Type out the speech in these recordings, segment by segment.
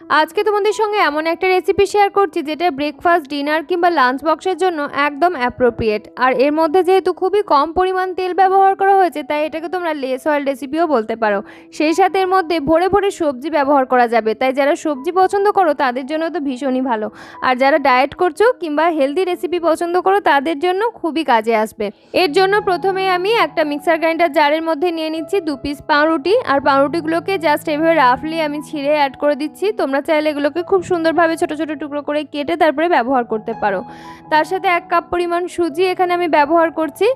আজকে তোমাদের সঙ্গে এমন একটা রেসিপি শেয়ার করছি যেটা ব্রেকফাস্ট ডিনার কিংবা লাঞ্চ বক্সের জন্য একদম অ্যাপ্রোপ্রিয়েট আর এর মধ্যে যেহেতু খুবই কম পরিমাণ তেল ব্যবহার করা হয়েছে, তাই এটাকে তোমরা লেস অয়েল রেসিপিও বলতে পারো। সেই সাথে এর মধ্যে ভরে ভরে সবজি ব্যবহার করা যাবে। তাই যারা সবজি পছন্দ করো, তাদের জন্য তো ভীষণই ভালো। আর যারা ডায়েট করছ কিংবা হেলদি রেসিপি পছন্দ করো, তাদের জন্য খুবই কাজে আসবে। এর জন্য প্রথমে আমি একটা মিক্সার গ্রাইন্ডার জারের মধ্যে নিয়ে নিচ্ছি, দু পিস পাউরুটি। আর পাউরুটিগুলোকে জাস্ট এভাবে রাফলি আমি ছিঁড়ে অ্যাড করে দিচ্ছি। তোমরা চাইলে এগুলোকে খুব সুন্দরভাবে ছোট ছোট টুকরো করে কেটে তারপরে ব্যবহার করতে পারো। তার সাথে এক কাপ পরিমাণ সুজি এখানে আমি ব্যবহার করছি।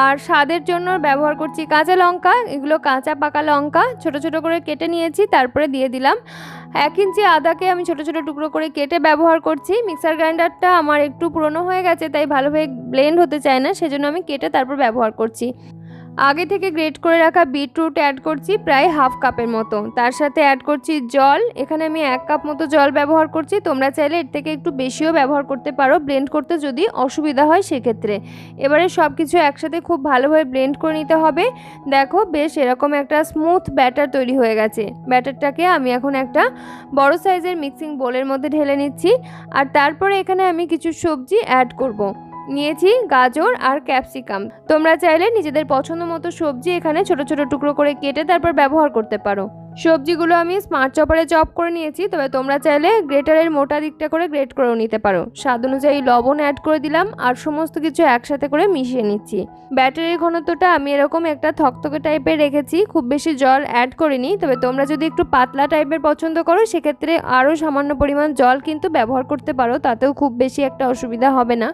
আর স্বাদের জন্য ব্যবহার করছি কাঁচা লঙ্কা, এগুলো কাঁচা পাকা লঙ্কা, ছোট ছোট করে কেটে নিয়েছি, তারপরে দিয়ে দিলাম এক ইঞ্চি আদাকে আমি ছোট ছোট টুকরো করে কেটে ব্যবহার করছি। মিক্সার গ্রাইন্ডারটা আমার একটু পুরনো হয়ে গেছে, তাই ভালোভাবে ব্লেন্ড হতে চায় না, সেজন্য আমি কেটে তারপর ব্যবহার করছি। আগে থেকে গ্রেট করে রাখা বিটরুট অ্যাড করছি প্রায় হাফ কাপের মতো। তার সাথে অ্যাড করছি জল। এখানে আমি এক কাপ মতো জল ব্যবহার করছি। তোমরা চাইলে এর থেকে একটু বেশিও ব্যবহার করতে পারো। ব্লেন্ড করতে যদি অসুবিধা হয় সেক্ষেত্রে। এবারে সব কিছু একসাথে খুব ভালোভাবে ব্লেন্ড করে নিতে হবে। দেখো বেশ এরকম একটা স্মুথ ব্যাটার তৈরি হয়ে গেছে। ব্যাটারটাকে আমি এখন একটা বড় সাইজের মিক্সিং বোলের মধ্যে ঢেলে নিচ্ছি। আর তারপরে এখানে আমি কিছু সবজি অ্যাড করব। নিয়েছি গাজর আর ক্যাপসিকাম। তোমরা চাইলে নিজেদের পছন্দ মতো সবজি এখানে ছোট ছোট টুকরো করে কেটে তারপর ব্যবহার করতে পারো। সবজিগুলো আমি স্মার্ট চপারে চপ করে নিয়েছি, তবে তোমরা চাইলে গ্রেটারের মোটা দিকটা করে গ্রেট করেও নিতে পারো। স্বাদ অনুযায়ী লবণ অ্যাড করে দিলাম আর সমস্ত কিছু একসাথে করে মিশিয়ে নিচ্ছি। ব্যাটারির ঘনত্বটা আমি এরকম একটা থকথকে টাইপের রেখেছি, খুব বেশি জল অ্যাড করিনি, তবে তোমরা যদি একটু পাতলা টাইপের পছন্দ করো, সেক্ষেত্রে আরও সামান্য পরিমাণ জল কিন্তু ব্যবহার করতে পারো, তাতেও খুব বেশি একটা অসুবিধা হবে না।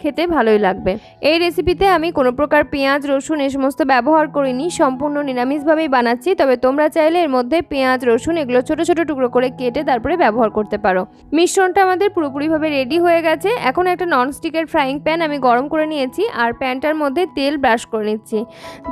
খেতে ভালোই লাগবে। এই রেসিপিতে আমি কোনো প্রকার পেঁয়াজ, রসুন এ সমস্ত ব্যবহার করিনি, সম্পূর্ণ নিরামিষভাবেই বানাচ্ছি, তবে তোমরা চাইলে এর মধ্যে পেঁয়াজ, রসুন এগুলো ছোট ছোট টুকরো করে কেটে তারপরে ব্যবহার করতে পারো। মিশ্রণটা আমাদের পুরোপুরিভাবে রেডি হয়ে গেছে। এখন একটা ননস্টিকের ফ্রাইং প্যান আমি গরম করে নিয়েছি আর প্যানটার মধ্যে তেল ব্রাশ করে নিচ্ছি।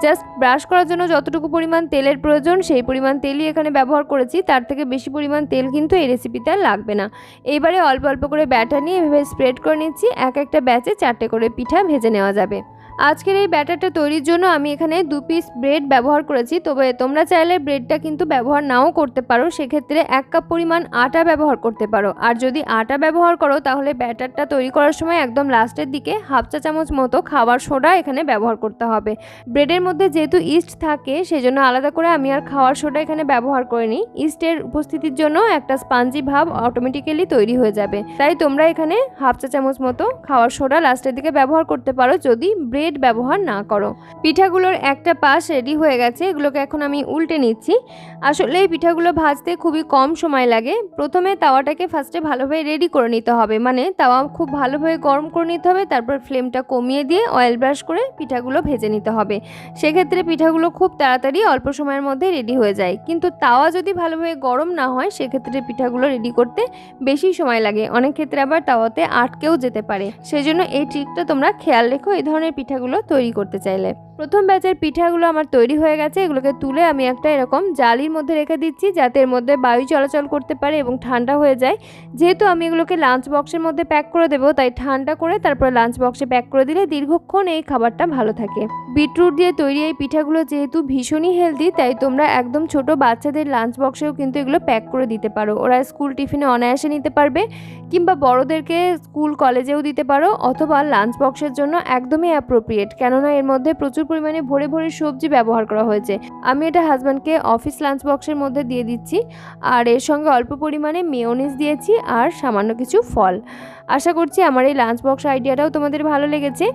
জাস্ট ব্রাশ করার জন্য যতটুকু পরিমাণ তেলের প্রয়োজন, সেই পরিমাণ তেলই এখানে ব্যবহার করেছি। তার থেকে বেশি পরিমাণ তেল কিন্তু এই রেসিপিতে লাগবে না। এইবারে অল্প অল্প করে ব্যাটার নিয়ে এভাবে স্প্রেড করে নিচ্ছি। এক একটা ব্যাচে চারটে করে পিঠা ভেজে নেওয়া যাবে। আজকের এই ব্যাটারটা তৈরির জন্য আমি এখানে দু পিস ব্রেড ব্যবহার করেছি। তবে তোমরা চাইলে ব্রেডটা কিন্তু ব্যবহার নাও করতে পারো। সেক্ষেত্রে এক কাপ পরিমাণ আটা ব্যবহার করতে পারো। আর যদি আটা ব্যবহার করো, তাহলে ব্যাটারটা তৈরি করার সময় একদম লাস্টের দিকে হাফ চা চামচ মতো খাবার সোডা এখানে ব্যবহার করতে হবে। ব্রেডের মধ্যে যেহেতু ইস্ট থাকে, সেজন্য আলাদা করে আমি আর খাওয়ার সোডা এখানে ব্যবহার করিনি। ইস্টের উপস্থিতির জন্য একটা স্পাঞ্জি ভাব অটোমেটিক্যালি তৈরি হয়ে যাবে। তাই তোমরা এখানে হাফ চা চামচ মতো খাওয়ার সোডা লাস্টের দিকে ব্যবহার করতে পারো। যদি ব্রেড ব্রেড ব্যবহার না করো। পিঠাগুলোর একটা পাশ রেডি হয়ে গেছে, এগুলোকে এখন আমি উল্টে নিচ্ছি। আসলে এই পিঠাগুলো ভাজতে খুবই কম সময় লাগে। প্রথমে তাওয়াটাকে ফার্স্টে ভালোভাবে রেডি করে নিতে হবে। মানে তাওয়া খুব ভালোভাবে গরম করে নিতে হবে, তারপর ফ্লেমটা কমিয়ে দিয়ে অয়েল ব্রাশ করে পিঠাগুলো ভেজে নিতে হবে। সেক্ষেত্রে পিঠাগুলো খুব তাড়াতাড়ি অল্প সময়ের মধ্যে রেডি হয়ে যায়। কিন্তু তাওয়া যদি ভালোভাবে গরম না হয়, সেক্ষেত্রে পিঠাগুলো রেডি করতে বেশি সময় লাগে। অনেক ক্ষেত্রে আবার তাওয়াতে আটকেও যেতে পারে। সেজন্য এই ট্রিকটা তোমরা খেয়াল রেখো, এই ধরনের পিঠাগুলো তৈরি করতে চাইলে। প্রথম ব্যাচের পিঠাগুলো আমার তৈরি হয়ে গেছে, এগুলোকে তুলে আমি একটা এরকম জালির মধ্যে রেখে দিচ্ছি যাতে এর মধ্যে বায়ু চলাচল করতে পারে এবং ঠান্ডা হয়ে যায়। যেহেতু আমি এগুলোকে লাঞ্চ বক্সের মধ্যে প্যাক করে দেবো, তাই ঠান্ডা করে তারপরে লাঞ্চ বক্সে প্যাক করে দিলে দীর্ঘক্ষণ এই খাবারটা ভালো থাকে। বিটরুট দিয়ে তৈরি এই পিঠাগুলো যেহেতু ভীষণই হেলদি তাই তোমরা একদম ছোট বাচ্চাদের লাঞ্চ বক্সেও কিন্তু এগুলো প্যাক করে দিতে পারো। ওরা স্কুল টিফিনে অনায়াসে নিতে পারবে কিংবা বড়োদেরকে স্কুল কলেজেও দিতে পারো অথবা লাঞ্চ বক্সের জন্য একদমই অ্যাপ্রোপ্রিয়েট কেননা এর মধ্যে প্রচুর পরিমাণে ভরে ভরে সবজি ব্যবহার করা হয়েছে। আমি এটা হাজব্যান্ডকে অফিস লাঞ্চ বক্সের মধ্যে দিয়ে দিচ্ছি। আর এর সঙ্গে অল্প পরিমাণে মেয়নিস দিয়েছি আর সামান্য কিছু ফল। আশা করছি আমার এই লাঞ্চ বক্স আইডিয়াটাও তোমাদের ভালো লেগেছে।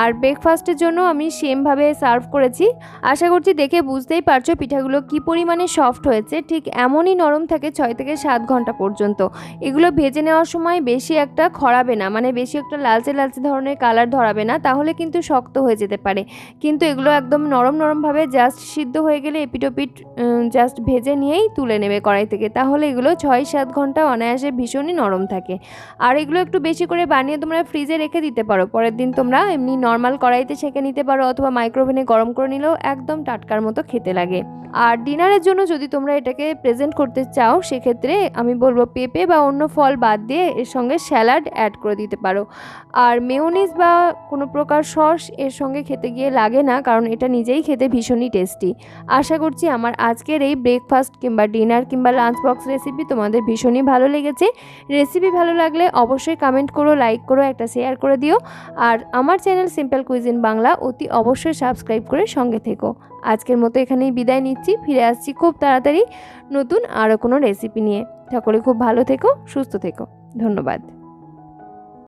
আর ব্রেকফাস্টের জন্য আমি সেমভাবে সার্ভ করেছি। আশা করছি দেখে বুঝতেই পারছ পিঠাগুলো কি পরিমাণে সফট হয়েছে। ঠিক এমনই নরম থাকে ছয় থেকে সাত ঘণ্টা পর্যন্ত। এগুলো ভেজে নেওয়ার সময় বেশি একটা খরাবে না মানে বেশি একটা লালচে লালচে ধরনের কালার ধরাবে না, তাহলে কিন্তু শক্ত হয়ে যেতে পারে। কিন্তু এগুলো একদম নরম নরমভাবে জাস্ট সিদ্ধ হয়ে গেলে এপিটোপিট জাস্ট ভেজে নিয়েই তুলে নেবে কড়াই থেকে। তাহলে এগুলো ছয় সাত ঘণ্টা অনায়াসে ভীষণই নরম থাকে। আর এগুলো একটু বেশি করে বানিয়ে তোমরা ফ্রিজে রেখে দিতে পারো। পরের দিন তোমরা এমনি নর্মাল কড়াইতে ছেঁকে নিতে পারো অথবা মাইক্রোওভেনে গরম করে নিলেও একদম টাটকার মতো খেতে লাগে। আর ডিনারের জন্য যদি তোমরা এটাকে প্রেজেন্ট করতে চাও, সেক্ষেত্রে আমি বলব পেঁপে বা অন্য ফল বাদ দিয়ে এর সঙ্গে স্যালাড অ্যাড করে দিতে পারো। আর মেয়োনিজ বা কোনো প্রকার সস এর সঙ্গে খেতে গিয়ে লাগে না, কারণ এটা নিজেই খেতে ভীষণই টেস্টি আশা করছি আমার আজকের এই ব্রেকফাস্ট কিংবা ডিনার কিংবা লাঞ্চ বক্স রেসিপি তোমাদের ভীষণই ভালো লেগেছে। রেসিপি ভালো লাগলে অবশ্যই কমেন্ট করো লাইক করো, একটা শেয়ার করে দিও। আর আমার চ্যানেল সিম্পল কুইজিন বাংলা অতি অবশ্যই সাবস্ক্রাইব করে সঙ্গে থেকো। আজকের মতো এখানেই বিদায় নিচ্ছি। ফিরে আসছি খুব তাড়াতাড়ি নতুন আরও কোনো রেসিপি নিয়ে। সকলে খুব ভালো থেকো, সুস্থ থেকো। ধন্যবাদ।